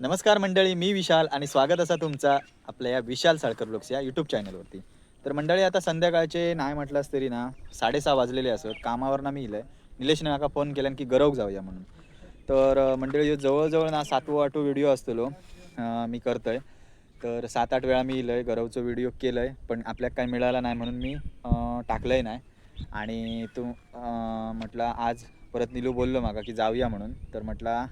नमस्कार मंडळी मी विशाल आणि स्वागत असा तुमचा आपल्या या विशाल साळकर ब्लॉग्स या यूट्यूब चॅनलवरती तर मंडळी आता संध्याकाळचे नाही म्हटलंच तरी ना साडेसहा वाजलेले असत कामावर ना मी आहे निलेशने नाका फोन केला की गरव जाऊया म्हणून. तर मंडळी जवळजवळ ना सातवं आठवं व्हिडिओ असतो मी करतोय. तर सात आठ वेळा मी इलंय गरवचं व्हिडिओ केलं आहे पण आपल्याला काही मिळाला नाही म्हणून मी टाकलं आहे नाही. आणि तू म्हटलं आज परत निलू बोललो मागा की जाऊया म्हणून. तर म्हटला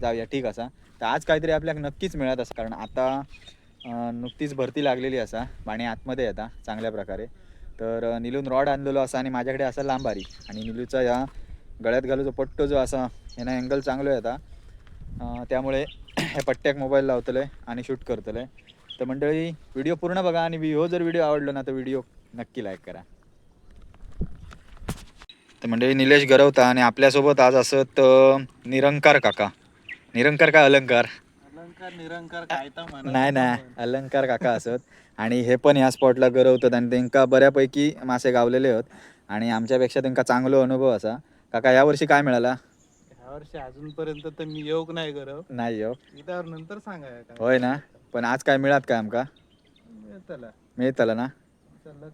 जाऊया ठीक असा. तर आज काहीतरी आपल्याक नक्कीच मिळत असं. कारण आता नुकतीच भरती लागलेली असा पाणी आतमध्ये येता चांगल्या प्रकारे. तर निलून रॉड आणलेलो असा आणि माझ्याकडे असा लांबारी आणि निलूचा या गळ्यात घालूचा पट्टो जो असा ह्यानं अँगल चांगलो येता त्यामुळे ह्या पट्ट्याक मोबाईल लावतले आणि शूट करतले तर मंडळी व्हिडिओ पूर्ण बघा आणि हो जर व्हिडिओ आवडलो ना तर व्हिडिओ नक्की लाईक करा. तर मंडळी निलेश गरवता आणि आपल्यासोबत आज असत निरंकार काका. निरंकार का अलंकार? अलंकार निरंकार काय तर म्हणा. नाही नाही. अलंकार काका असत. आणि हे पण ह्या स्पॉटला गरवतात आणि त्यांका बऱ्यापैकी मासे गावलेले आहेत आणि आमच्यापेक्षा त्यांका चांगलो अनुभव असा. काका या वर्षी काय मिळाला? ह्या वर्षी अजूनपर्यंत तर मी योग नाही करव नाही हो त्यावर नंतर काय? होय ना. पण आज काय मिळात काय आमका? चला मिळतला ना?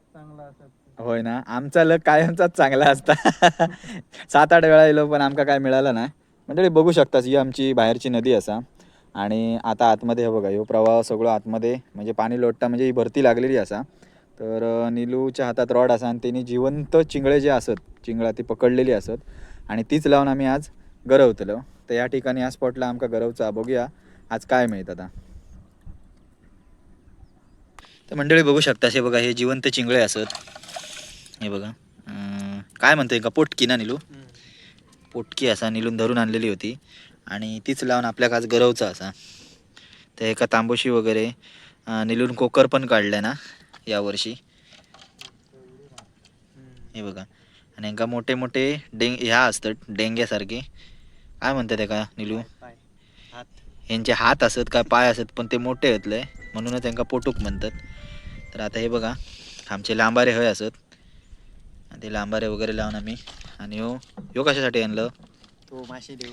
चांगला असत होय ना. आमचा लक कायमचाच चांगला असता. सात आठ वेळा येलो पण आमका काय मिळालं नाही मंडळी बघू शकतास ही आमची बाहेरची नदी असा. आणि आता आतमध्ये हे बघा ह्यो प्रवाह सगळं आतमध्ये म्हणजे पाणी लोटता म्हणजे ही भरती लागलेली असा. तर निलूच्या हातात रॉड असा आणि त्यांनी जिवंत चिंगळे जे असत चिंगळा ती पकडलेली असत. आणि तीच लावून आम्ही आज गरवतलो. तर या ठिकाणी या स्पॉटला आमका गरवचा बघूया आज काय मिळत आता. तर मंडळी बघू शकता हे बघा हे जिवंत चिंगळे असत. हे बघा काय म्हणतो का? पोटकी ना निलू? पोटकी असा निलून धरून आणलेली होती. आणि तीच लावून आपल्या आज गरवचा असा. तर एका तांबोशी वगैरे निलून कोकर पण काढलंय ना यावर्षी हे बघा. आणि एका मोठे मोठे डेंग ह्या असतात डेंग्यासारखे. काय म्हणतात एका निलू? यांचे हात असत काय पाय असत पण ते मोठे येतले म्हणूनच त्यांना पोटूक म्हणतात. तर आता हे बघा आमचे लांबारे हय असत. ते लांबारे वगैरे लावून आम्ही आणि हो ह्यो कशासाठी आणलं? तो मासे देऊ.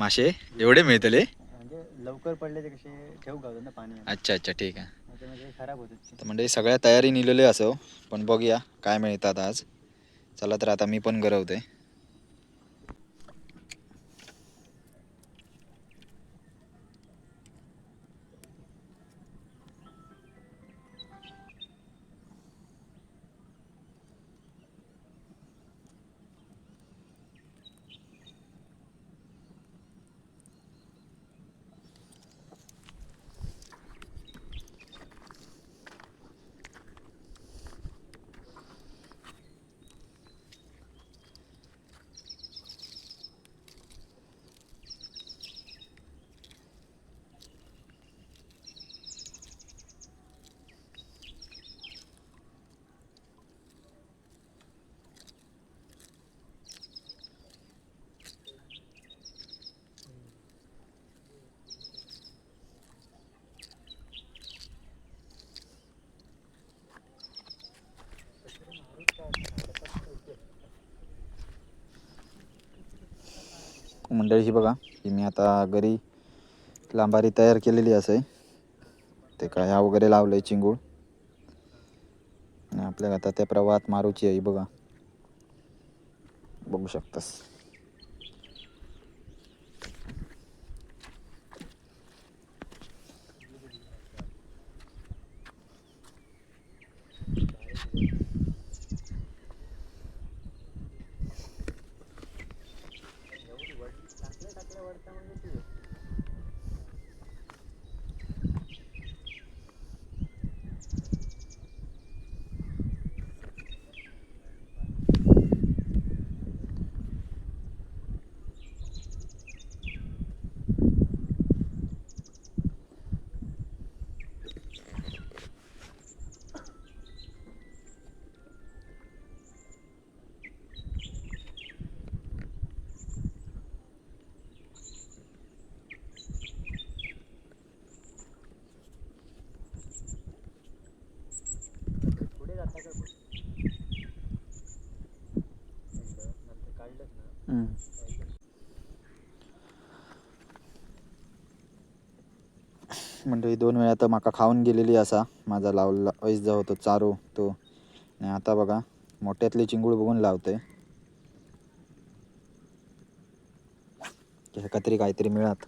मासे? एवढे मिळतले? म्हणजे लवकर पडले ते कसे ठेवू गावतो ना पाणी? अच्छा अच्छा ठीक आहे. म्हणजे खराब होतात. तर म्हणजे सगळ्या तयारी निलेले असो पण बघूया काय मिळतात आज. चला तर आता मी पण गरवते. मंडळी ही बघा ही मी आता घरी लांबारी तयार केलेली असे. ते काय ह्या वगैरे लावलंय चिंगूळ. आणि आपल्याला आता त्या प्रवाहात मारूची आहे बघा. बघू शकतास. म्हणजे दोन वेळा तर माका खाऊन गेलेली असा. माझा लावलेला ऐस जो होतो चारो तो. आणि आता बघा मोठ्यातली चिंगूळ बघून लावते. ह्याका तरी काहीतरी मिळत.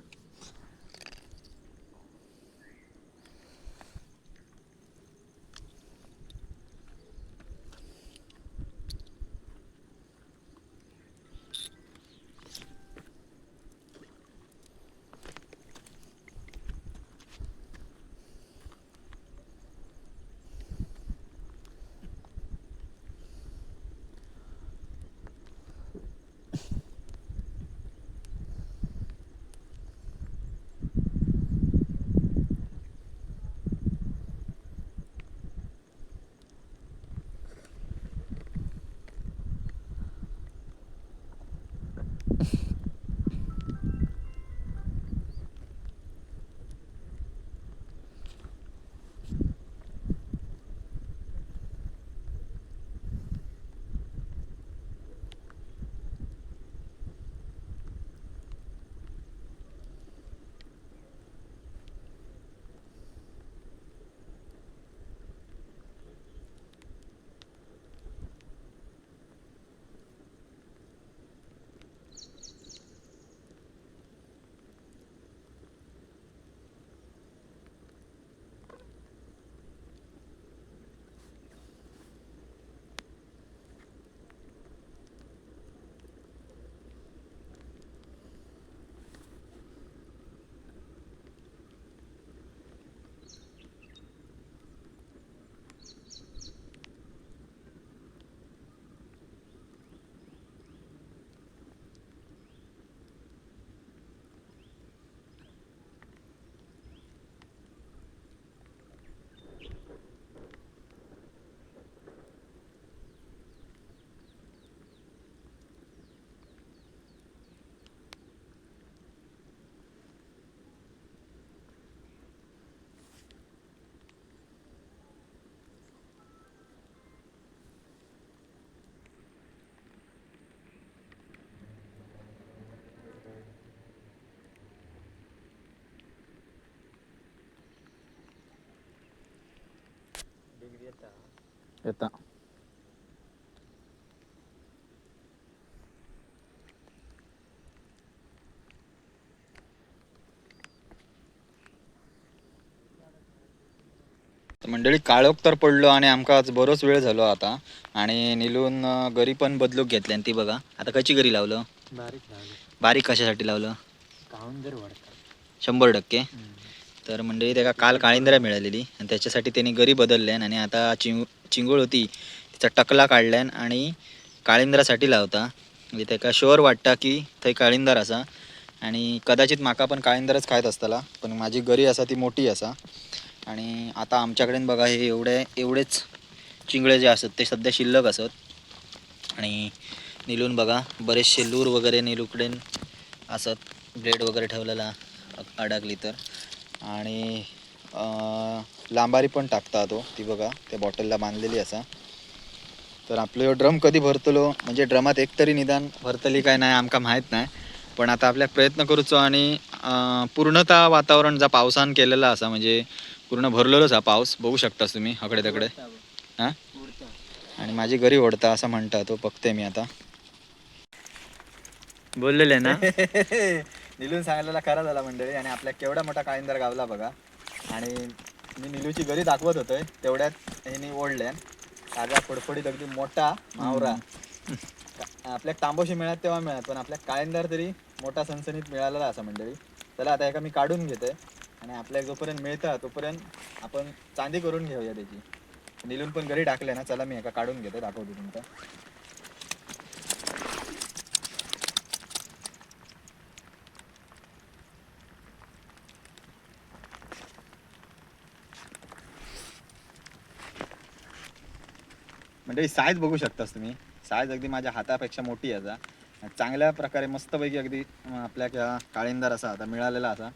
येता. मंडळी काळोख तर पडलो आणि आमका आज बरोच वेळ झालो आता. आणि निलून गरी पण बदलूक घेतली आणि ती बघा. आता कशी गरी लावलं? बारीक लावले. बारीक कशासाठी लावलं? जर शंभर टक्के. तर मंडळी त्याला काल काळिंद्रा मिळालेली आणि त्याच्यासाठी त्यांनी गरी बदलल्यान आणि आता चिंग चिंगूळ होती तिचा टकला काढल्यान आणि काळिंद्रासाठी लावता. म्हणजे त्याका शुअर वाटता की थंय काळिंदर असा. आणि कदाचित माका पण काळिंदरच खायत असताला पण माझी गरी असा ती मोठी असा. आणि आता आमच्याकडे बघा हे एवढे एवढेच चिंगळे जे असत ते सध्या शिल्लक असत. आणि निलून बघा बरेचसे लूर वगैरे निलूकडे असत. ब्रेड वगैरे ठेवलेला अ- अडकली तर. आणि लांबारी पण टाकता तो हो, ती बघा त्या बॉटलला बांधलेली असा. तर आपलं ड्रम कधी भरतलो म्हणजे ड्रमात एकतरी निदान भरतली काय नाही आमका माहीत नाही. पण आता आपल्याक प्रयत्न करूचो आणि पूर्णतः वातावरण जा पावसान केलेला असा म्हणजे पूर्ण भरलेलोच हा पाऊस. बघू शकतास तुम्ही हकडे तकडे हां? आणि माझी घरी ओढता असं म्हणता तो हो, बघते मी आता. बोललेले ना? निलून सांगायला खरा झाला मंडळी आणि आपल्या केवढा मोठा काळिंदर गावला बघा. आणि मी निलूची घरी दाखवत होतोय तेवढ्यात ह्यानी ओढल्या. ताजा फडफडीत अगदी मोठा मावरा. आपल्या तांबोशी मिळत तेव्हा मिळत पण आपल्या काळिंदर तरी मोठा सनसनीत मिळालेला असा मंडळी. चला आता एका मी काढून घेतोय आणि आपल्या जोपर्यंत मिळतं तोपर्यंत आपण चांदी करून घेऊया त्याची. निलून पण घरी टाकले ना चला मी एका काढून घेतो दाखवतो तुमचा. म्हणजे साईज बघू शकतास तुम्ही. साईज अगदी माझ्या हातापेक्षा मोठी आहे आता. चांगल्या प्रकारे मस्तपैकी अगदी आपल्या काळिंदार असा आता मिळालेला असा.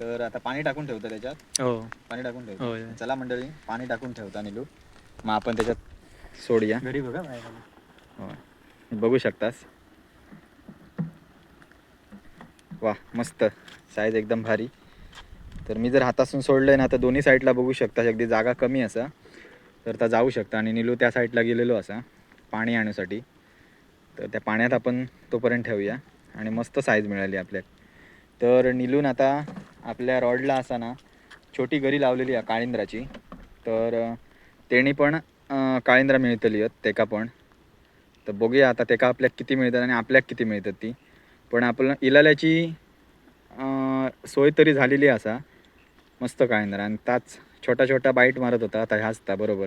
तर आता पाणी टाकून ठेवतं त्याच्यात. हो. पाणी टाकून. ठेवतो. चला मंडळी पाणी टाकून ठेवता निलू. मग आपण त्याच्यात सोडूया. घरी बघा होय. बघू शकतास. वा मस्त. साईज एकदम भारी. तर मी जर हातासून सोडलं ना तर दोन्ही साईडला बघू शकता अगदी जागा कमी असा. तर आता जाऊ शकता. आणि निलू त्या साईडला गेलेलो असा पाणी आणण्यासाठी. तर त्या पाण्यात आपण तोपर्यंत ठेवूया. आणि मस्त साईज मिळाली आपल्याक तर निलून आता आपल्या रॉडला असा ना छोटी गरी लावलेली आहे काळिंद्राची. तर तेणी पण काळिंद्रा मिळतली आहेत तेका पण. तर बघूया आता तेका आपल्याक किती मिळतात आणि आपल्याक किती मिळतात ती. पण आपलं इलाल्याची सोय तरी झालेली असा. मस्त काळिंद्रा. आणि त्याच छोटा छोटा बाईट मारत होता. आता ह्याच ता बरोबर.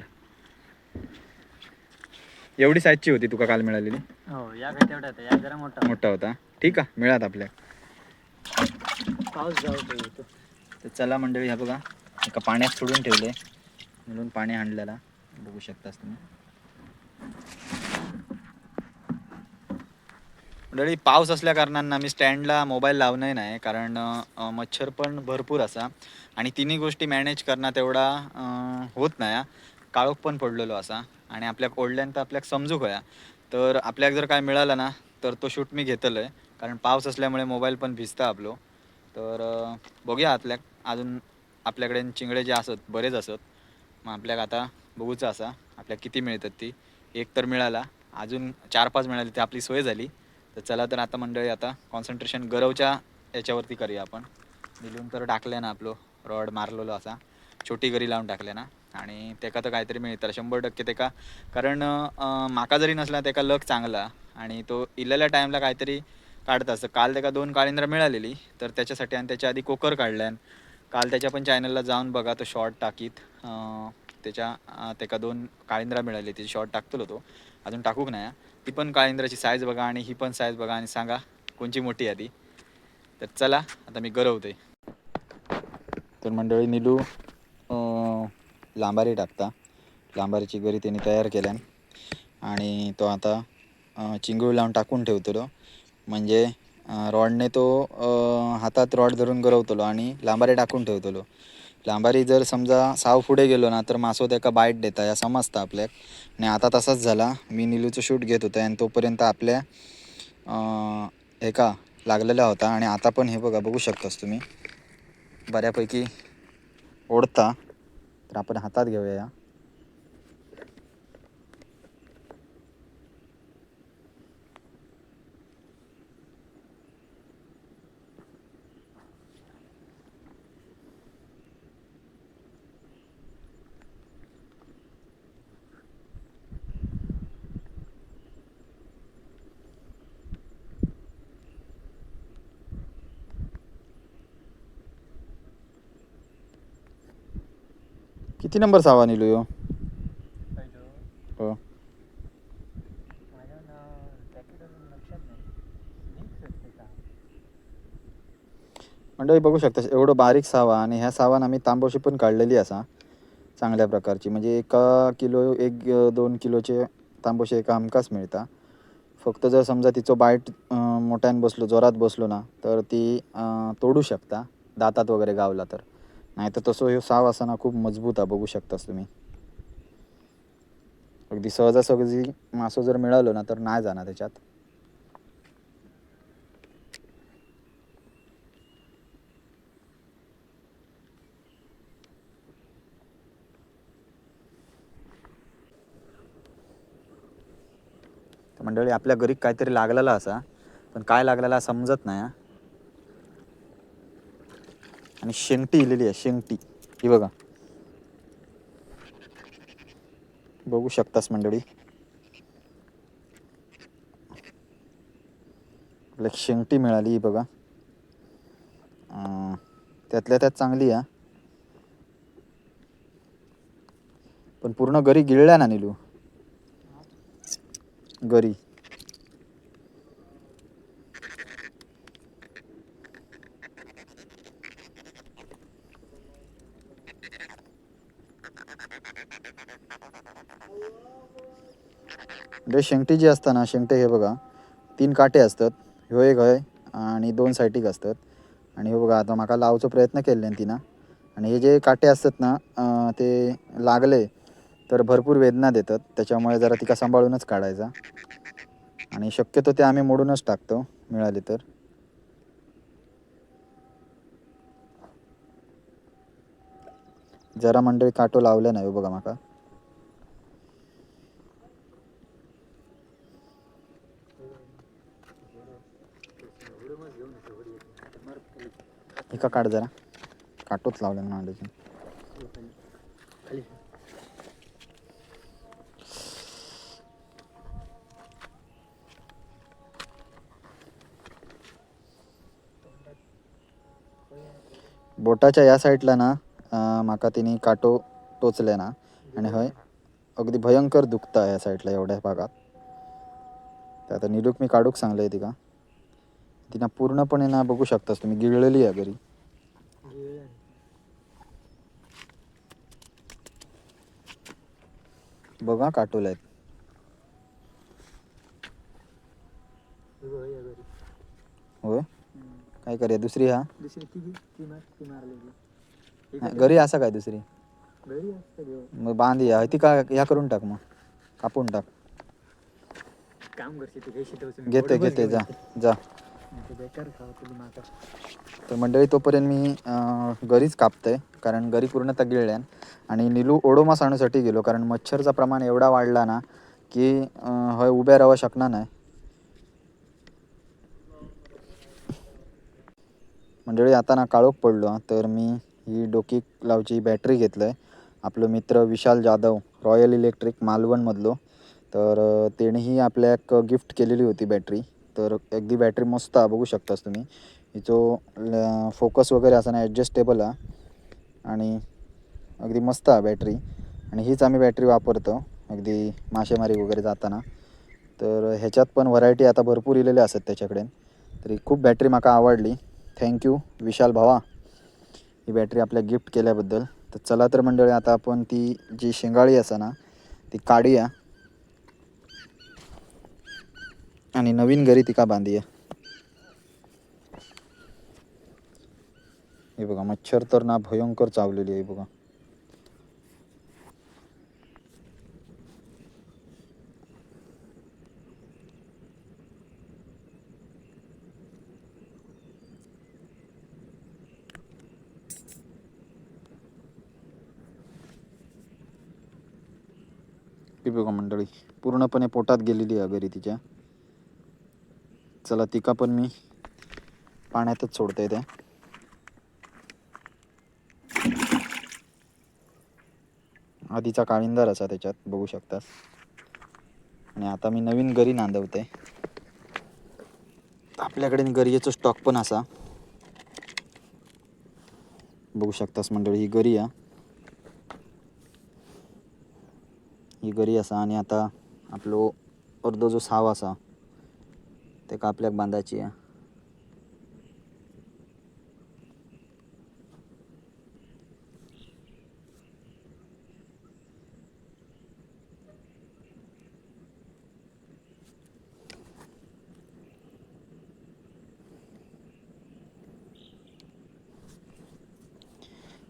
एवढी साईजची होती तुका काल मिळालेली? हो या काय तेवढा होता या जरा मोठा मोठा होता. ठीक आहे मिळात आपल्या. पाऊस जाऊ दे तर चला मंडळी ह्या बघा. एका पाण्यात सोडून ठेवले म्हणून पाणी आणलेला. बघू शकतास तुम्ही. मंडळी पाऊस असल्या कारणानं मी स्टँडला मोबाईल लावणं नाही कारण मच्छर पण भरपूर असा. आणि तिन्ही गोष्टी मॅनेज करणं तेवढा होत नाही. हा. काळोख पण पडलेलो असा. आणि आपल्याक ओढल्यान तर आपल्याक समजू कया तर आपल्याक जर काय मिळालं ना तर तो शूट मी घेतलं आहे कारण पाऊस असल्यामुळे मोबाईल पण भिजता आपलो. तर बघूया आपल्याक अजून आपल्याकडे चिंगडे जे असत बरेच असत. मग आपल्याक आता बघूचं असा. आपल्याक किती मिळतात ती. एक तर मिळाला. अजून चार पाच मिळाली ती आपली सोय झाली. तर चला तर आता मंडळी आता कॉन्सन्ट्रेशन गरवच्या याच्यावरती करूया आपण. निलून तर टाकले ना आपलो रॉड मारलेलो असा. छोटी गरी लावून टाकले ना. आणि तेका तर काहीतरी मिळतं शंभर टक्के तेका कारण माका जरी नसला तेका लक चांगला. आणि तो इलेल्या टाईमला काहीतरी काढत असतं. काल त्याका दोन काळिंद्रा मिळालेली तर त्याच्यासाठी आणि त्याच्या आधी कोकर काढल्यान काल त्याच्या पण चॅनलला जाऊन बघा तो शॉर्ट टाकीत. त्याच्या त्याका दोन काळिंद्रा मिळाली त्याची शॉर्ट टाकतो तो. अजून टाकूक नाही ती पण काळिंद्राची साईज बघा आणि ही पण साईज बघा आणि सांगा कोणची मोठी आहे ती. तर चला आता मी गरवते तर मंडळी निलू लांबारी टाकता. लांबारीची गरी त्यांनी तयार केल्यान आणि तो आता चिंगूळ लावून टाकून ठेवतो म्हणजे रॉडने तो हातात रॉड धरून गरवतलो आणि लांबारी टाकून ठेवतलो. लांबारी जर समजा साव पुढे गेलो ना तर मासो त्याका बाईट देता. या समजता आपल्याक आणि आता तसाच झाला. मी निलूचं शूट घेत होतं आणि तोपर्यंत आपल्या एका लागलेला होता. आणि आता पण हे बघा बघू शकतास तुम्ही. बऱ्यापैकी ओढता. तर आपण हातात घेऊया या किती नंबर सावा निलू यो? हो. का? मंडळी बघू शकता एवढं बारीक सावा आणि ह्या सावान आम्ही तांबोशी पण काढलेली असा चांगल्या प्रकारची. म्हणजे एका किलो एक दोन किलोचे तांबोशी एका हमखास मिळता. फक्त जर समजा तिचो बाईट मोठ्यान बसलो जोरात बसलो ना तर ती तोडू शकता दातात वगैरे गावला तर. नाही तर तसं ह्यो साव असताना खूप मजबूत आहे बघू शकतास तुम्ही अगदी सहजासहजी मासो जर मिळालो ना तर नाही जाणार त्याच्यात तर मंडळी आपल्या घरी काहीतरी लागलेला असा पण काय लागलेला समजत नाही हा. आणि शेंगटी इलेली आहे शेंगटी. ही बघा. बघू शकतास मंडळी. शेंगटी मिळाली ही बघा. त्यातल्या त्यात चांगली आहे पण पूर्ण गरी गिळल्या ना निलू? गरी. म्हणजे शेंगटी जी असता ना शेंगटे हे बघा तीन काटे असतात. ह्यो एक हय आणि दोन सायटीक असतात. आणि हे बघा आता म्हाका लावचो प्रयत्न केल्ल्यान तिनं. आणि हे जे काटे असतात ना ते लागले तर भरपूर वेदना देतात. त्याच्यामुळे जरा तिका सांभाळूनच काढायचा. आणि शक्यतो ते आम्ही मोडूनच टाकतो मिळाले तर. जरा मंडळी काटो लावले नाही हो बघा माका. एका काढ जरा. काटोच लावले ना अंड्याची बोटाच्या या साईडला ना माका तिने काटो टोचले ना. आणि हय अगदी भयंकर दुखता या साईडला एवढ्या भागात. तर आता निलूक मी काढूक सांगलंय तिका. तिनं पूर्णपणे ना बघू शकतास तुम्ही गिळलेली आहे घरी. बघा काटोला आहेत या. होय. काय करूया दुसरी हा दुसरी ती ती ती घरी असा काय दुसरी मग बांध या ती का ह्या करून टाक मग कापून टाक काम करते. घेते घेते जा जा तर मंडळी तोपर्यंत मी गरीच घरीच कापतंय कारण घरी पूर्णतः गिळल्यान. आणि निलू ओडोमास आणूसाठी गेलो कारण मच्छरचा प्रमाण एवढा वाढला ना की हय उभ्या राहू शकणार नाही. मंडळी आता ना काळोख पडलो तर मी ही डोकी लावची बॅटरी घेतलं आहे आपलं मित्र विशाल जाधव रॉयल इलेक्ट्रिक मालवणमधलो. तर अं, तेणेही आपल्याक गिफ्ट केलेली होती बॅटरी. तर अगदी बॅटरी मस्त आहे बघू शकतास तुम्ही. हिचो फोकस वगैरे असा ना ॲडजस्टेबल हा आणि अगदी मस्त आहे बॅटरी आणि हीच आम्ही बॅटरी वापरतो अगदी मासेमारी वगैरे जाताना. तर ह्याच्यात पण व्हरायटी आता भरपूर इलेल्या असतात त्याच्याकडे. तरी खूप बॅटरी माका आवडली. थँक्यू विशाल भावा. ही बॅटरी आपल्या गिफ्ट केल्याबद्दल. तर चला तर मंडळी आता आपण ती जी शेंगाळी असा ना ती काढूया आणि नवीन घरी तिका का बांधूया हे बघा मच्छर तर ना भयंकर चावलेली आहे बघा. बघा मंडळी पूर्णपणे पोटात गेलेली आहे घरी तिच्या. चला तिका पण मी पाण्यातच सोडते ते आधीचा काळिंदर असा त्याच्यात बघू शकतास आणि आता मी नवीन गरी नांदवते. आपल्याकडे गरीचं स्टॉक पण असा. बघू शकतास मंडळी ही गरी आहे. ही गरी असा आणि आता आपलो अर्धो जो साव असा ते कापल्याक बांधायची आहे.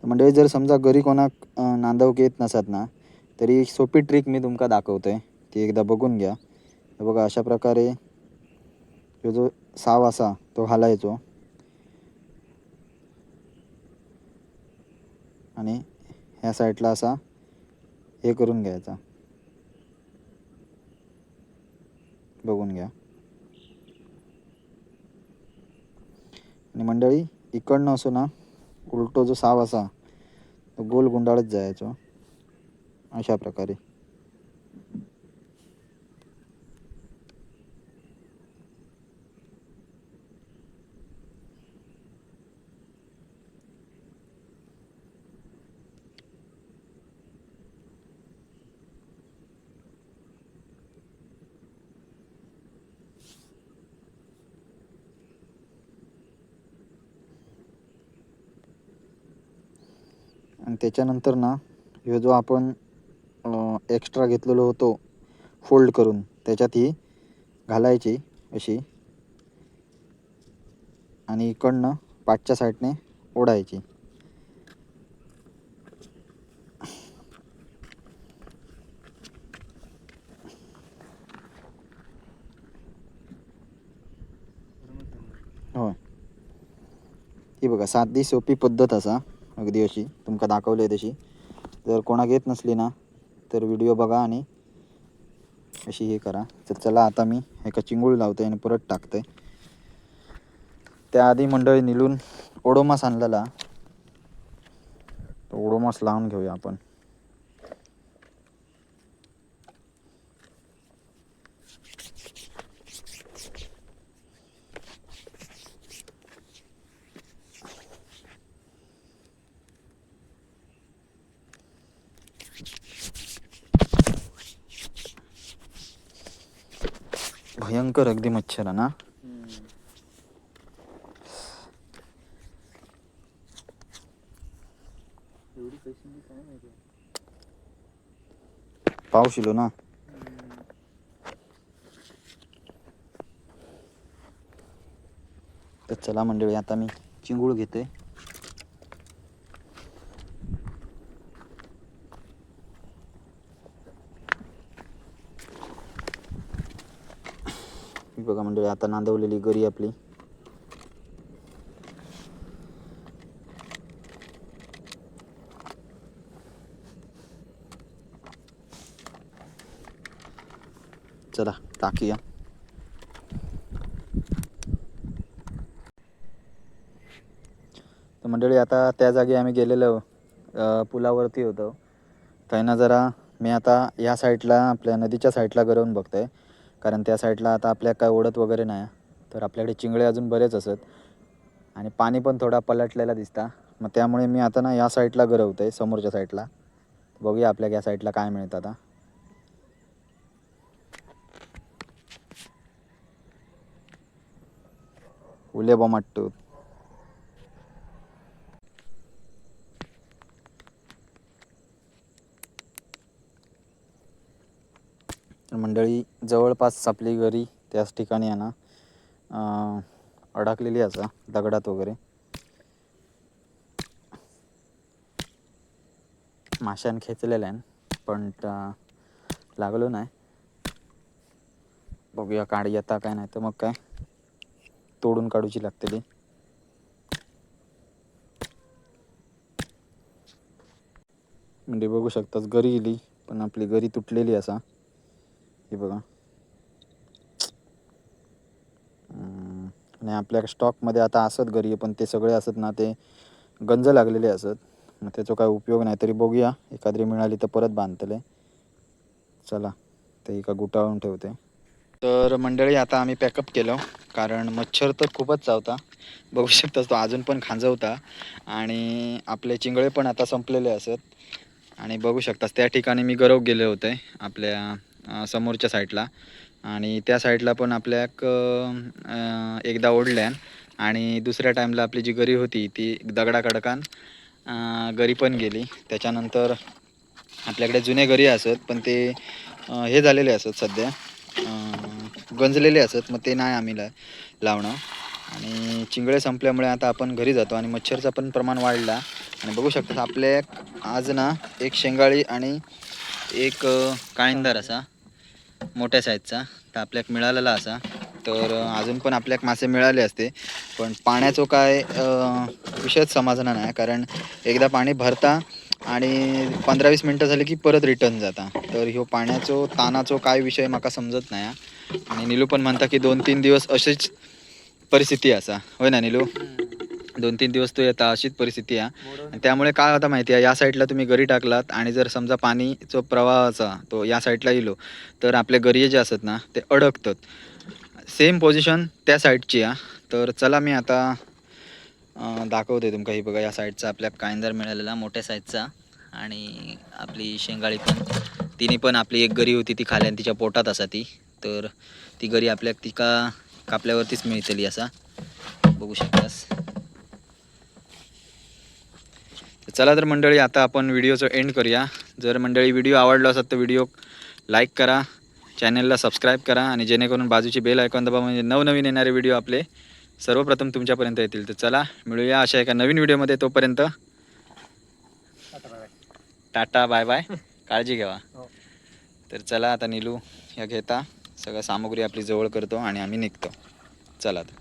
म्हणजे जर समजा घरी कोणाक नांदवक येत नसत ना तरी एक सोपी ट्रिक मी तुमका दाखवतोय. ती एकदा बघून घ्या. बघा अशा प्रकारे ह्यो जो साव असा तो घालायचो. आणि ह्या साईडला असा हे करून घ्यायचा. बघून घ्या. आणि मंडळी इकडनं असो ना उलटो जो साव असा तो गोल गुंडाळत जायचो. अशा प्रकारे. आणि त्याच्यानंतर ना ह्यो जो आपण एक्स्ट्रा घेतलेलो होतो फोल्ड करून त्याच्यात ही घालायची अशी. आणि इकडनं पाठच्या साईडने ओढायची. होय. ही बघा साधी सोपी पद्धत असा. अगदी अशी. तुमका दाखवली तशी. जर कोणाक येत नसली ना तर व्हिडिओ बघा आणि अशी हे करा. तर चला आता मी एका चिंगूळ लावते आणि परत टाकते त्याआधी मंडळी निलून ओडोमास आणलेला. तो ओडोमास लावून घेऊया आपण. भयंकर अगदी मच्छर ना? इलो ना? तर चला मंडळी आता मी चिंगूळ घेते बघा मंडळी आता नांदवलेली गरी आपली. चला टाकूया. तर मंडळी आता त्या जागी आम्ही गेलेलो पुलावरती होतो. ना जरा मी आता या साईडला आपल्या नदीच्या साईडला गरवून बघतोय. कारण त्या साईडला आता आपल्या काय ओढत वगैरे नाही. तर आपल्याकडे चिंगळे अजून बरेच असत. आणि पाणी पण थोडा पलटलेला दिसता. मग त्यामुळे मी आता ना या साईडला आहे समोरच्या साईडला. बघूया आपल्या या साईडला काय मिळतं आता. उले बॉमाट्टू मंडळी जवळपास आपली घरी त्याच ठिकाणी आहे ना. अडकलेली असा दगडात वगैरे. माशान खेचलेल्या आहे पण लागलो नाही. बघूया काढ येता काय नाही तर मग काय. तोडून काढूची लागतेली म्हणजे बघू शकतात गरी गेली पण आपली गरी तुटलेली असा. हे बघा आणि आपल्या स्टॉकमध्ये आता असत घरी पण ते सगळे असत ना ते गंज लागलेले असत. मग त्याचा काय उपयोग नाही. तरी बघूया. एखादी मिळाली तर परत बांधतले. चला ते एका गुटाळून ठेवते. तर मंडळी आता आम्ही पॅकअप केलं. कारण मच्छर तर खूपच चावता. बघू शकतास तो अजून पण खांजवता. आणि आपले चिंगळे पण आता संपलेले असत. आणि बघू शकतास त्या ठिकाणी मी गरव गेले होते. आपल्या समोरच्या साईडला. आणि त्या साईडला पण आपल्या एकदा ओढल्यान आणि दुसऱ्या टाईमला आपली जी गरी होती ती दगडा कडकान गरी पण गेली. त्याच्यानंतर आपल्याकडे जुने गरी असत पण ते हे झालेले असत सध्या. गंजलेले असत मग ते नाही आम्ही ला लावणं आणि चिंगळे संपल्यामुळे आता आपण घरी जातो आणि मच्छरचा पण प्रमाण वाढला. आणि बघू शकतात आपल्या आज ना एक शेंगाळी आणि एक काळिंदर असा मोठ्या साईजचा तर आपल्याक मिळालेला असा. तर अजून पण आपल्याक मासे मिळाले असते. पण पाण्याचं काय विषयच समाधान नाही. कारण एकदा पाणी भरता आणि पंधरा वीस मिनटं झाली की परत रिटर्न जाता. तर ह्यो पाण्याचो तानाचो काय विषय म्हाका समजत नाही आणि निलू पण म्हणता की दोन तीन दिवस अशीच परिस्थिती असा. होय ना निलू? दोन तीन दिवस तो येता अशीच परिस्थिती आहे. आणि त्यामुळे काय होता माहिती आहे या साईडला तुम्ही गरी टाकलात आणि जर समजा पाणीचा प्रवाहाचा तो या साईडला येलो तर आपले गरिये जे असतात ना ते अडकतात. सेम पोझिशन त्या साईडची आहे. तर चला मी आता दाखवते तुमका ही बघा या साईडचा आपल्या कांदर मिळालेला मोठ्या साईजचा. आणि आपली शेंगाळी पण तिने पण आपली एक गरी होती ती खाली आणि तिच्या पोटात असा ती. तर ती गरी आपल्या तिका कापल्यावरतीच मिळतली असा. बघू शकतास तर चला तर मंडळी आता आपण व्हिडिओचं एंड करूया. जर मंडळी व्हिडिओ आवडला असेल तर व्हिडिओ लाईक करा चॅनलला सबस्क्राईब करा आणि जेणेकरून बाजूची बेल ऐकून दाबा म्हणजे नवनवीन येणारे व्हिडिओ आपले सर्वप्रथम तुमच्यापर्यंत येतील. तर चला मिळूया अशा एका नवीन व्हिडिओमध्ये तोपर्यंत. टाटा बाय बाय काळजी घ्यावा हो. तर चला आता निलू ह्या घेता. सगळं सामुग्री आपली जवळ करतो आणि आम्ही निघतो. चला तर